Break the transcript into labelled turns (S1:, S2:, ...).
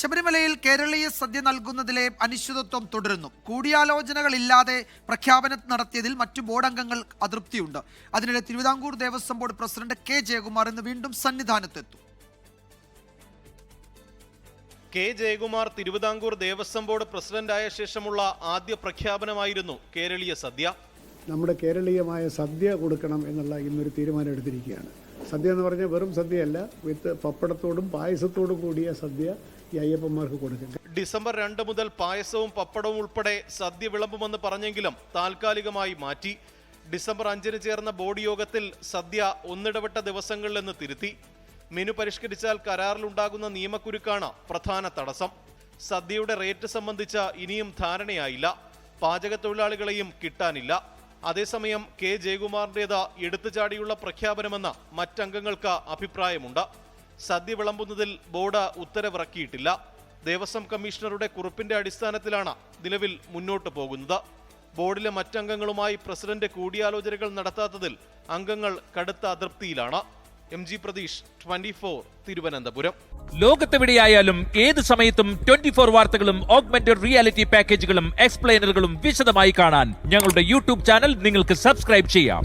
S1: ശബരിമലയിൽ കേരളീയ സദ്യ നൽകുന്നതിലെ അനിശ്ചിതത്വം തുടരുന്നു. കൂടിയാലോചനകളില്ലാതെ പ്രഖ്യാപനം നടത്തിയതിൽ മറ്റു ബോർഡ് അംഗങ്ങൾ അതൃപ്തിയുണ്ട്. അതിനിടെ Thiruvithamkoor Devaswom board president K Jayakumar ഇന്ന് വീണ്ടും സന്നിധാനത്തെത്തും.
S2: കെ ജയകുമാർ തിരുവിതാംകൂർ ദേവസ്വം ബോർഡ് പ്രസിഡന്റായ ശേഷമുള്ള ആദ്യ പ്രഖ്യാപനമായിരുന്നു കേരളീയ സദ്യ.
S3: നമ്മുടെ കേരളീയമായ സദ്യ കൊടുക്കണം എന്നുള്ള ഇന്നൊരു തീരുമാനം എടുത്തിരിക്കുകയാണ്. സദ്യ എന്ന് പറഞ്ഞാൽ വെറും സദ്യയല്ല വിത്ത് പപ്പടത്തോടും പായസത്തോടും കൂടിയ സദ്യ. ഈ അയ്യപ്പന്മാർക്ക് കൊടുക്കുക
S2: ഡിസംബർ രണ്ട് മുതൽ പായസവും പപ്പടവും ഉൾപ്പെടെ സദ്യ വിളമ്പുമെന്ന് പറഞ്ഞെങ്കിലും താൽക്കാലികമായി മാറ്റി. ഡിസംബർ അഞ്ചിന് ചേർന്ന ബോർഡ് യോഗത്തിൽ സദ്യ ഒന്നിടവിട്ട ദിവസങ്ങളിൽ നിന്ന് തിരുത്തി. മെനു പരിഷ്കരിച്ചാൽ കരാറിലുണ്ടാകുന്ന നിയമക്കുരുക്കാണ് പ്രധാന തടസ്സം. സദ്യയുടെ റേറ്റ് സംബന്ധിച്ച ഇനിയും ധാരണയായില്ല. പാചക തൊഴിലാളികളെയും കിട്ടാനില്ല. അതേസമയം കെ ജയകുമാറിന്റേത് എടുത്തുചാടിയുള്ള പ്രഖ്യാപനമെന്ന് മറ്റംഗങ്ങൾക്ക് അഭിപ്രായമുണ്ട്. സദ്യ വിളമ്പുന്നതിൽ ബോർഡ് ഉത്തരവിറക്കിയിട്ടില്ല. ദേവസ്വം കമ്മീഷണറുടെ കുറിപ്പിന്റെ അടിസ്ഥാനത്തിലാണ് നിലവിൽ മുന്നോട്ട് പോകുന്നത്. ബോർഡിലെ മറ്റംഗങ്ങളുമായി പ്രസിഡന്റ് കൂടിയാലോചനകൾ നടത്താത്തതിൽ അംഗങ്ങൾ കടുത്ത അതൃപ്തിയിലാണ്. M G Pratheesh twenty four Thiruvananthapuram.
S4: ലോകത്തെവിടെയായാലും ഏത് സമയത്തും ട്വന്റി ഫോർ വാർത്തകളും ഓഗ്മെന്റഡ് റിയാലിറ്റി പാക്കേജുകളും എക്സ്പ്ലെയിനറുകളും വിശദമായി കാണാൻ ഞങ്ങളുടെ യൂട്യൂബ് ചാനൽ നിങ്ങൾക്ക് സബ്സ്ക്രൈബ് ചെയ്യാം.